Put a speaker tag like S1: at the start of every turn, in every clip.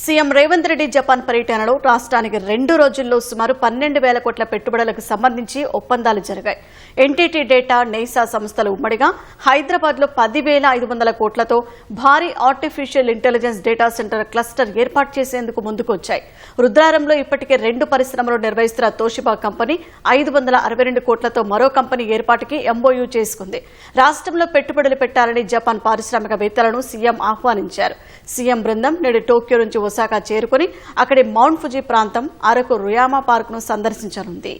S1: CM Revanth Reddy Japan పర్యటనలో రాష్ట్రానికి రెండు రోజుల్లో సుమారు పన్నెండు వేల కోట్ల పెట్టుబడులకు సంబంధించి ఒప్పందాలు జరిగాయి. ఎన్టీటీ డేటా నేసా సంస్థలు ఉమ్మడిగా హైదరాబాద్లో పదివేల ఐదు వందల కోట్లతో భారీ artificial intelligence data centre cluster ఏర్పాటు చేసేందుకు ముందుకొచ్చాయి. రుద్రారంలో ఇప్పటికే రెండు పరిశ్రమలు నిర్వహిస్తున్న తోషిబా కంపెనీ ఐదు వందల అరవై రెండు కోట్లతో మరో కంపెనీ ఏర్పాటుకి ఎంఓయూ చేసుకుంది. రాష్ట్రంలో పెట్టుబడులు పెట్టాలని జపాన్ పారిశ్రామికవేత్తలను సీఎం ఆహ్వానించారు. సీఎం బృందం నేడు టోక్యో నుంచి ఒసాకా చేరుకుని అక్కడి మౌంట్ ఫుజీ ప్రాంతం అరకు రుయామా పార్క్ను సందర్శించనుంది.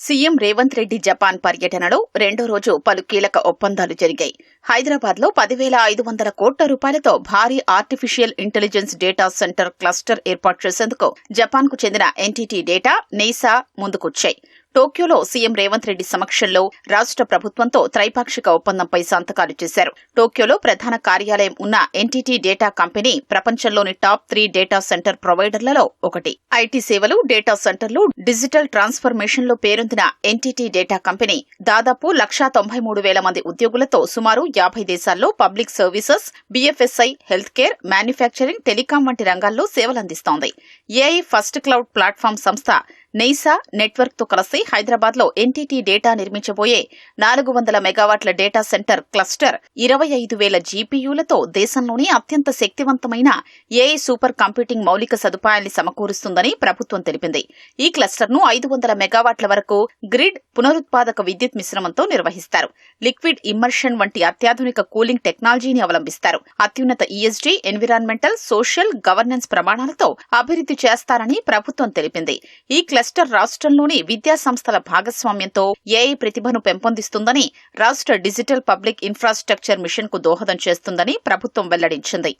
S2: సీఎం రేవంత్ రెడ్డి జపాన్ పర్యటనలో రెండో రోజు పలు కీలక ఒప్పందాలు జరిగాయి. హైదరాబాద్లో పదివేల ఐదు వందల కోట్ల రూపాయలతో భారీ artificial intelligence data center cluster ఏర్పాటు చేసేందుకు జపాన్కు చెందిన ఎన్టీటీ డేటా నేసా ముందుకొచ్చాయి. టోక్యోలో సీఎం రేవంత్ రెడ్డి సమక్షంలో రాష్ట్ర ప్రభుత్వంతో త్రైపాక్షిక ఒప్పందంపై సంతకాలు చేశారు. టోక్యోలో ప్రధాన కార్యాలయం ఉన్న ఎన్టీటీ డేటా కంపెనీ ప్రపంచంలోని టాప్ త్రీ డేటా సెంటర్ ప్రొవైడర్లలో ఒకటి. ఐటీ సేవలు డేటా సెంటర్లు డిజిటల్ ట్రాన్స్ఫర్మేషన్లో పేరొందిన ఎన్టీటీ డేటా కంపెనీ దాదాపు లక్షా తొంభై మూడు వేల మంది ఉద్యోగులతో సుమారు యాభై దేశాల్లో public services BFSI health care manufacturing telecom వంటి రంగాల్లో సేవలందిస్తోంది. ఏఐ ఫస్ట్ క్లౌడ్ ప్లాట్ఫామ్ సంస్థ నెయిసా నెట్వర్క్తో కలిసి హైదరాబాద్లో ఎన్టీటీ డేటా నిర్మించబోయే నాలుగు వందల మెగావాట్ల డేటా సెంటర్ క్లస్టర్ ఇరవై ఐదు వేల జీపీయూలతో దేశంలోని అత్యంత శక్తివంతమైన ఏఐ సూపర్ కంప్యూటింగ్ మౌలిక సదుపాయాన్ని సమకూరుస్తుందని ప్రభుత్వం తెలిపింది. ఈ క్లస్టర్ను ఐదు వందల మెగావాట్ల వరకు గ్రిడ్ పునరుత్పాదక విద్యుత్ మిశ్రమంతో నిర్వహిస్తారు. లిక్విడ్ ఇమ్మర్షన్ వంటి అత్యాధునిక కూలింగ్ టెక్నాలజీని అవలంబిస్తారు. అత్యున్నత ఈఎస్జీ ఎన్విరాన్మెంటల్ సోషల్ గవర్నెన్స్ ప్రమాణాలతో అభివృద్ది చేస్తారని ప్రభుత్వం తెలిపింది. ఈ క్లస్టర్ రాష్ట్రంలోని విద్యా సంస్థల భాగస్వామ్యంతో ఏఐ ప్రతిభను పెంపొందిస్తుందని రాష్ట్ర డిజిటల్ పబ్లిక్ ఇన్ఫ్రాస్ట్రక్చర్ మిషన్కు దోహదం చేస్తుందని ప్రభుత్వం వెల్లడించింది.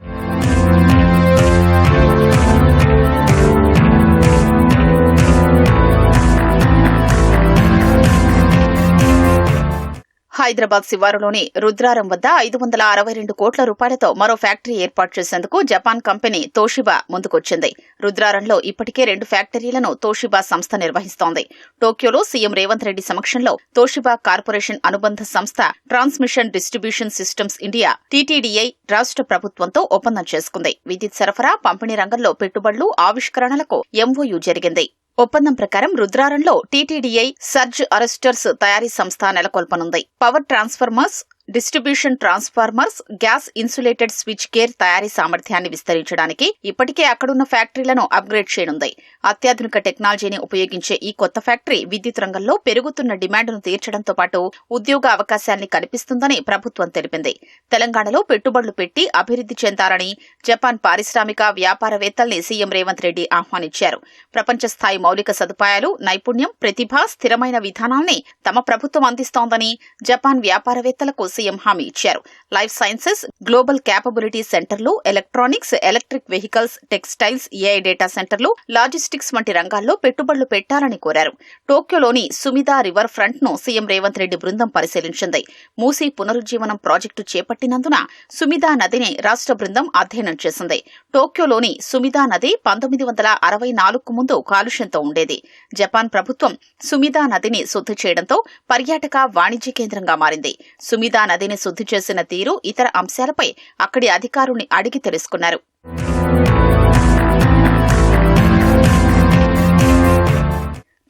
S2: హైదరాబాద్ శివారులోని రుద్రారం వద్ద ఐదు వందల అరవై రెండు కోట్ల రూపాయలతో మరో ఫ్యాక్టరీ ఏర్పాటు చేసేందుకు జపాన్ కంపెనీ తోషిబా ముందుకొచ్చింది. రుద్రారంలో ఇప్పటికే రెండు ఫ్యాక్టరీలను తోషిబా సంస్థ నిర్వహిస్తోంది. టోక్యోలో సీఎం రేవంత్ రెడ్డి సమక్షంలో తోషిబా కార్పొరేషన్ అనుబంధ సంస్థ transmission distribution systems India TTDI రాష్ట్ర ప్రభుత్వంతో ఒప్పందం చేసుకుంది. విద్యుత్ సరఫరా పంపిణీ రంగంలో పెట్టుబడులు ఆవిష్కరణలకు ఎంఓయూ జరిగింది. ఒప్పందం ప్రకారం రుద్రారంలో టీటీడీఐ సర్జ్ అరెస్టర్స్ తయారీ సంస్థ నెలకొల్పనుంది. Power transformers distribution transformers gas insulated switchgear తయారీ సామర్థ్యాన్ని విస్తరించడానికి ఇప్పటికే అక్కడున్న ఫ్యాక్టరీలను అప్గ్రేడ్ చేయనుంది. అత్యాధునిక టెక్నాలజీని ఉపయోగించే ఈ కొత్త ఫ్యాక్టరీ విద్యుత్ రంగంలో పెరుగుతున్న డిమాండ్ను తీర్చడంతో పాటు ఉద్యోగ అవకాశాన్ని కల్పిస్తుందని ప్రభుత్వం తెలిపింది. తెలంగాణలో పెట్టుబడులు పెట్టి అభివృద్ది చెందాలని జపాన్ పారిశ్రామిక వ్యాపారవేత్తల్ని సీఎం రేవంత్ రెడ్డి ఆహ్వానించారు. ప్రపంచ స్థాయి మౌలిక సదుపాయాలు నైపుణ్యం ప్రతిభ స్థిరమైన విధానాల్ని తమ ప్రభుత్వం అందిస్తోందని జపాన్ వ్యాపారవేత్తలకు సీఎం హామీ ఇచ్చారు. లైఫ్ సైన్సెస్ గ్లోబల్ క్యాపబిలిటీ సెంటర్లు electronics electric vehicles textiles AI data సెంటర్లు లాజిస్టిక్స్ వంటి రంగాల్లో పెట్టుబడులు పెట్టాలని కోరారు. టోక్యోలోని సుమిదా రివర్ ఫ్రంట్ను సీఎం రేవంత్ రెడ్డి బృందం పరిశీలించింది. మూసీ పునరుజ్జీవనం ప్రాజెక్టు చేపట్టినందున సుమిదా నదిని రాష్ట్ర బృందం అధ్యయనం చేసింది. టోక్యోలోని సుమిదా నది పంతొమ్మిది వందల అరవై నాలుగుకు ముందు కాలుష్యంతో ఉండేది. జపాన్ ప్రభుత్వం సుమిదా నదిని శుద్ధి చేయడంతో పర్యాటక వాణిజ్య కేంద్రంగా మారింది. సుమిదా నదిని శుద్ధి చేసిన తీరు ఇతర అంశాలపై అక్కడి అధికారుని అడిగి తెలుసుకున్నారు.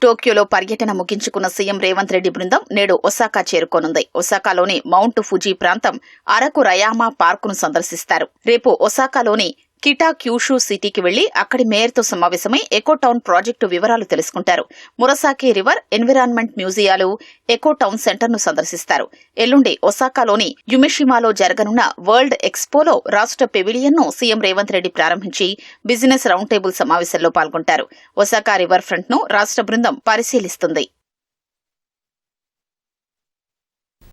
S2: టోక్యోలో పర్యటన ముగించుకున్న సీఎం రేవంత్ రెడ్డి బృందం నేడు ఒసాకా చేరుకోనుంది. ఒసాకాలోని మౌంట్ ఫుజీ ప్రాంతం అరకు రయామా పార్కును సందర్శిస్తారు. రేపు ఒసాకాలోని కిటా క్యూషు సిటీకి వెళ్ళి అక్కడి మేయర్తో సమావేశమై ఎకో టౌన్ ప్రాజెక్టు వివరాలు తెలుసుకుంటారు. మురసాకి రివర్ ఎన్విరాన్మెంట్ మ్యూజియాలు ఎకో టౌన్ సెంటర్ను సందర్శిస్తారు. ఎల్లుండి ఒసాకాలోని యుమిషిమాలో జరగనున్న వరల్డ్ ఎక్స్పోలో రాష్ట్ర పెవిలియన్ను సీఎం రేవంత్ రెడ్డి ప్రారంభించి బిజినెస్ రౌండ్ టేబుల్ సమావేశంలో పాల్గొంటారు. ఒసాకా రివర్ ఫ్రంట్ను రాష్ట్ర బృందం పరిశీలిస్తుంది.